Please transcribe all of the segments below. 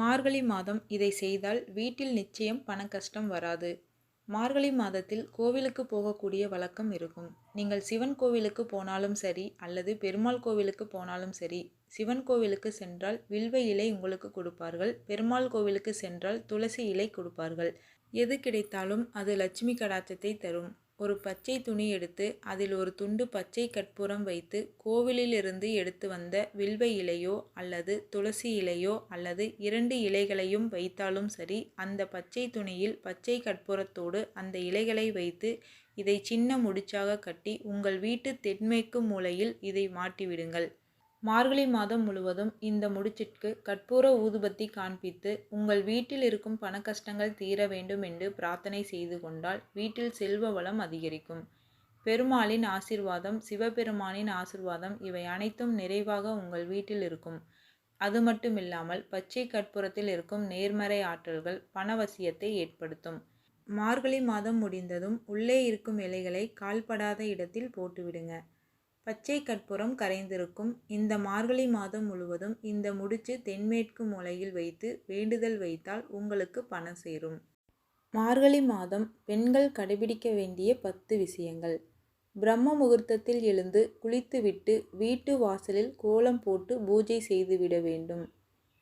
மார்கழி மாதம் இதை செய்தால் வீட்டில் நிச்சயம் பண கஷ்டம் வராது. மார்கழி மாதத்தில் கோவிலுக்கு போகக்கூடிய வழக்கம் இருக்கும். நீங்கள் சிவன் கோவிலுக்கு போனாலும் சரி அல்லது பெருமாள் கோவிலுக்கு போனாலும் சரி சிவன் கோவிலுக்கு சென்றால் வில்வ இலை உங்களுக்கு கொடுப்பார்கள். பெருமாள் கோவிலுக்கு சென்றால் துளசி இலை கொடுப்பார்கள். எது கிடைத்தாலும் அது லட்சுமி கடாச்சத்தை தரும். ஒரு பச்சை துணி எடுத்து அதில் ஒரு துண்டு பச்சை கற்பூரம் வைத்து கோவிலிலிருந்து எடுத்து வந்த வில்வ இலையோ அல்லது துளசி இலையோ அல்லது இரண்டு இலைகளையும் வைத்தாலும் சரி அந்த பச்சை துணியில் பச்சை கற்பூரத்தோடு அந்த இலைகளை வைத்து இதை சின்ன முடிச்சாக கட்டி உங்கள் வீட்டு தென்மேற்கு மூலையில் இதை மாட்டிவிடுங்கள். மார்கழி மாதம் முழுவதும் இந்த முடிச்சிற்கு கற்பூர ஊதுபத்தி காண்பித்து உங்கள் வீட்டில் இருக்கும் பண கஷ்டங்கள் தீர வேண்டும் என்று பிரார்த்தனை செய்து கொண்டால் வீட்டில் செல்வ வளம் அதிகரிக்கும். பெருமாளின் ஆசிர்வாதம் சிவபெருமானின் ஆசிர்வாதம் இவை அனைத்தும் நிறைவாக உங்கள் வீட்டில் இருக்கும். அது மட்டுமில்லாமல் பச்சை கற்பூரத்தில் இருக்கும் நேர்மறை ஆற்றல்கள் பணவசியத்தை ஏற்படுத்தும். மார்கழி மாதம் முடிந்ததும் உள்ளே இருக்கும் இலைகளை கால்படாத இடத்தில் போட்டுவிடுங்க. பச்சை கற்பூரம் கரைந்திருக்கும் இந்த மார்கழி மாதம் முழுவதும் இந்த முடிச்சு தென்மேற்கு மூலையில் வைத்து வேண்டுதல் வைத்தால் உங்களுக்கு பணம் சேரும். மார்கழி மாதம் பெண்கள் கடைபிடிக்க வேண்டிய பத்து விஷயங்கள். பிரம்ம முகூர்த்தத்தில் எழுந்து குளித்துவிட்டு வீட்டு வாசலில் கோலம் போட்டு பூஜை செய்துவிட வேண்டும்.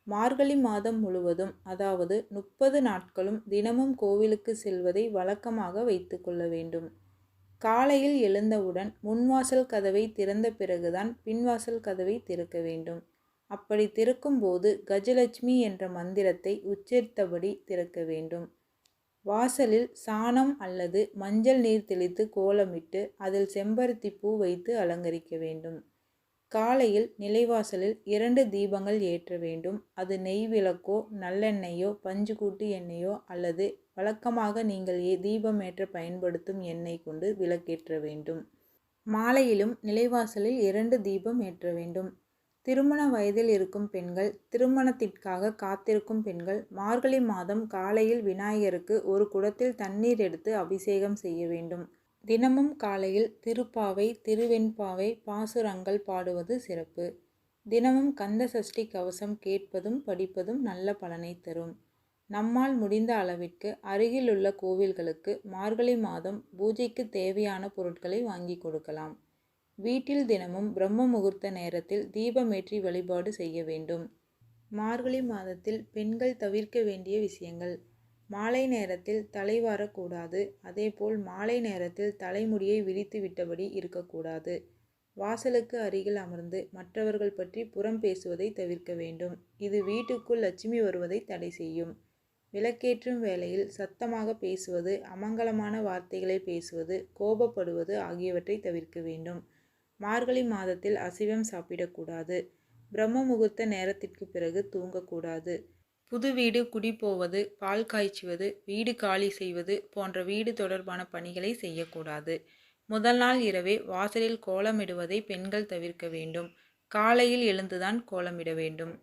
மார்கழி மாதம் முழுவதும் அதாவது முப்பது நாட்களும் தினமும் கோவிலுக்கு செல்வதை வழக்கமாக வைத்துக்கொள்ள வேண்டும். காலையில் எழுந்தவுடன் முன்வாசல் கதவை திறந்த பிறகுதான் பின்வாசல் கதவை திறக்க வேண்டும். அப்படி திறக்கும்போது கஜலட்சுமி என்ற மந்திரத்தை உச்சரித்தபடி திறக்க வேண்டும். வாசலில் சாணம் அல்லது மஞ்சள் நீர் தெளித்து கோலமிட்டு அதில் செம்பருத்தி பூ வைத்து அலங்கரிக்க வேண்டும். காலையில் நிலைவாசலில் இரண்டு தீபங்கள் ஏற்ற வேண்டும். அது நெய் விளக்கோ நல்லெண்ணெயோ பஞ்சுக்கூட்டு எண்ணெயோ அல்லது வழக்கமாக நீங்கள் தீபம் ஏற்ற பயன்படுத்தும் எண்ணெய் கொண்டு விளக்கேற்ற வேண்டும். மாலையிலும் நிலைவாசலில் இரண்டு தீபம் ஏற்ற வேண்டும். திருமண வயதில் இருக்கும் பெண்கள் திருமணத்திற்காக காத்திருக்கும் பெண்கள் மார்கழி மாதம் காலையில் விநாயகருக்கு ஒரு குடத்தில் தண்ணீர் எடுத்து அபிஷேகம் செய்ய வேண்டும். தினமும் காலையில் திருப்பாவை திருவெண்பாவை பாசுரங்கள் பாடுவது சிறப்பு. தினமும் கந்த சஷ்டி கவசம் கேட்பதும் படிப்பதும் நல்ல பலனை தரும். நம்மால் முடிந்த அளவிற்கு அருகிலுள்ள கோவில்களுக்கு மார்கழி மாதம் பூஜைக்கு தேவையான பொருட்களை வாங்கி கொடுக்கலாம். வீட்டில் தினமும் பிரம்ம முகூர்த்த நேரத்தில் தீபமேற்றி வழிபாடு செய்ய வேண்டும். மார்கழி மாதத்தில் பெண்கள் தவிர்க்க வேண்டிய விஷயங்கள். மாலை நேரத்தில் தலை வாரக்கூடாது அதேபோல் மாலை நேரத்தில் தலைமுடியை விரித்து விட்டபடி இருக்கக்கூடாது. வாசலுக்கு அருகில் அமர்ந்து மற்றவர்கள் பற்றி புறம் பேசுவதை தவிர்க்க வேண்டும். இது வீட்டுக்குள் லட்சுமி வருவதை தடை செய்யும். விளக்கேற்றும் வேளையில் சத்தமாக பேசுவது அமங்கலமான வார்த்தைகளை பேசுவது கோபப்படுவது ஆகியவற்றை தவிர்க்க வேண்டும். மார்கழி மாதத்தில் அசைவம் சாப்பிடக்கூடாது. பிரம்ம முகூர்த்த நேரத்திற்கு பிறகு தூங்கக்கூடாது. புது வீடு குடிபோவது பால் காய்ச்சுவது வீடு காலி செய்வது போன்ற வீடு தொடர்பான பணிகளை செய்யக்கூடாது. முதல் நாள் இரவே வாசலில் கோலமிடுவதை பெண்கள் தவிர்க்க வேண்டும். காலையில் எழுந்துதான் கோலமிட வேண்டும்.